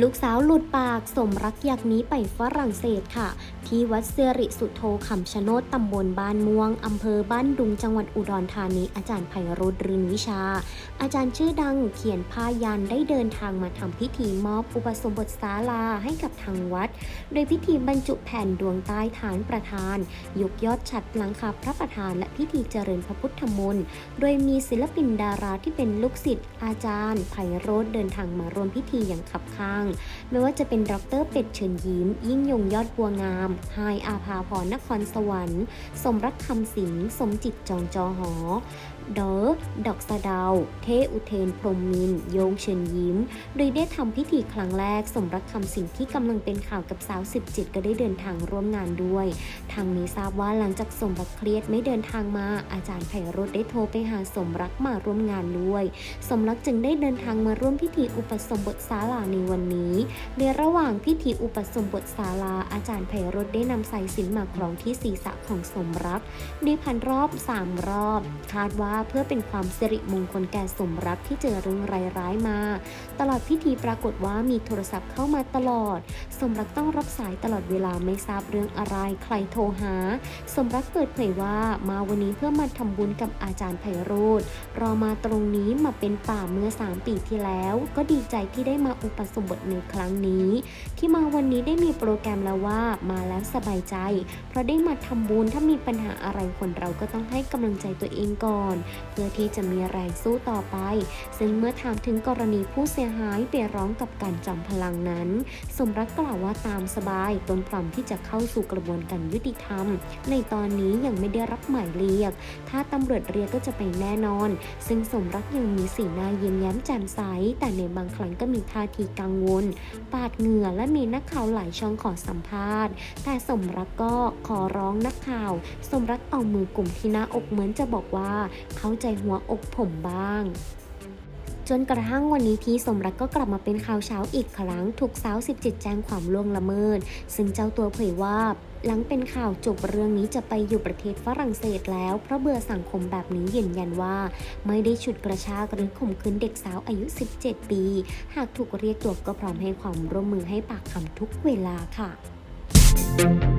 ลูกสาวหลุดปากสมรักอยากหนี้ไปฝรั่งเศสค่ะ ที่วัดเสริสุโธคำชะโนดตำบลบ้านม่วงอำเภอบ้านดุงจังหวัดอุดรธานีอาจารย์ไพโรธรืนวิชา อาจารย์ชื่อดังเขียนผ้ายันได้เดินทางมาทำพิธีมอบอุปสมบทศาลาให้กับทางวัด โดยพิธีบรรจุแผ่นดวงใต้ฐานประธาน ยกยอดฉัดหลังคาพระประธาน และพิธีเจริญพระพุทธมนต์โดยมีศิลปินดาราที่เป็นลูกศิษย์อาจารย์ไพโรธเดินทางมาร่วมพิธีอย่างขับข้างไม่ว่าจะเป็นดรเป็ดเชิญยิ้ม ยิ่งยงยอดบัวงามไฮอาภาพรนครสวรรค์ สมรักคำสิงสมจิตจองจอหอเดอดอกสะเดาเทอุเทน พรมมิน โยงเชิญยิ้ม โดยได้ทำพิธีครั้งแรก สมรักคำสิงที่กำลังเป็นข่าวกับสาว17ก็ได้เดินทางร่วมงานด้วย ทางนี้ทราบว่าหลังจากสมรักเครียดไม่เดินทางมา อาจารย์ไพโรธได้โทรไปหาสมรักมาร่วมงานด้วย สมรักจึงได้เดินทางมาร่วมพิธีอุปสมบทศาลาในวันนี้ ในระหว่างพิธีอุปสมบทศาลา อาจารย์ไพโรธได้นำสายสินมาคล้องที่ศีรษะของสมรักได้พันรอบ3รอบ คาดว่าเพื่อเป็นความสิริมงคลแก่สมรักที่เจอเรื่องร้ายๆมา ตลอดพิธีปรากฏว่ามีโทรศัพท์เข้ามาตลอด สมรักต้องรับสายตลอดเวลาไม่ทราบเรื่องอะไรใครโทรหา สมรักเปิดเผยว่ามาวันนี้เพื่อมาทำบุญกับอาจารย์ไพโรธรอมาตรงนี้มาเป็นป่าเมื่อ 3 ปีที่แล้ว ก็ดีใจที่ได้มาอุปสมบทในครั้งนี้ ที่มาวันนี้ได้มีโปรแกรมแล้วว่ามาแล้วสบายใจ เพราะได้มาทำบุญถ้ามีปัญหาอะไรคนเราก็ต้องให้กำลังใจตัวเองก่อน เพื่อที่จะมีแรงสู้ต่อไป ซึ่งเมื่อถามถึงกรณีผู้เสียหายไปร้องกับการจอมพลังนั้น สมรักกล่าวว่าตามสบายตนพร้อมที่จะเข้าสู่กระบวนการยุติธรรม ในตอนนี้ยังไม่ได้รับหมายเรียก ถ้าตำรวจเรียกก็จะไปแน่นอน ซึ่งสมรักยังมีสีหน้ายิ้มแย้มแจ่มใส แต่ในบางครั้งก็มีท่าทีกังวล ปาดเหงื่อและมีนักข่าวหลายช่องขอสัมภาษณ์ แต่สมรักก็ขอร้องนักข่าว สมรักเอามือกลุ่มที่หน้าอกเหมือนจะบอกว่า เข้าใจหัวอกผมบ้าง จนกระทั่งวันนี้พีสมรักก็กลับมาเป็นข่าวเช้าอีกครั้ง ถูกสาว17 แจ้งความล่วงละเมิด ซึ่งเจ้าตัวเผยว่าหลังเป็นข่าวจบเรื่องนี้จะไปอยู่ประเทศฝรั่งเศสแล้ว เพราะเบื่อสังคมแบบนี้ยืนยันว่า ไม่ได้ฉุดกระชากหรือข่มขืนเด็กสาวอายุ 17 ปี หากถูกเรียกตัวก็พร้อมให้ความร่วมมือให้ปากคำทุกเวลาค่ะ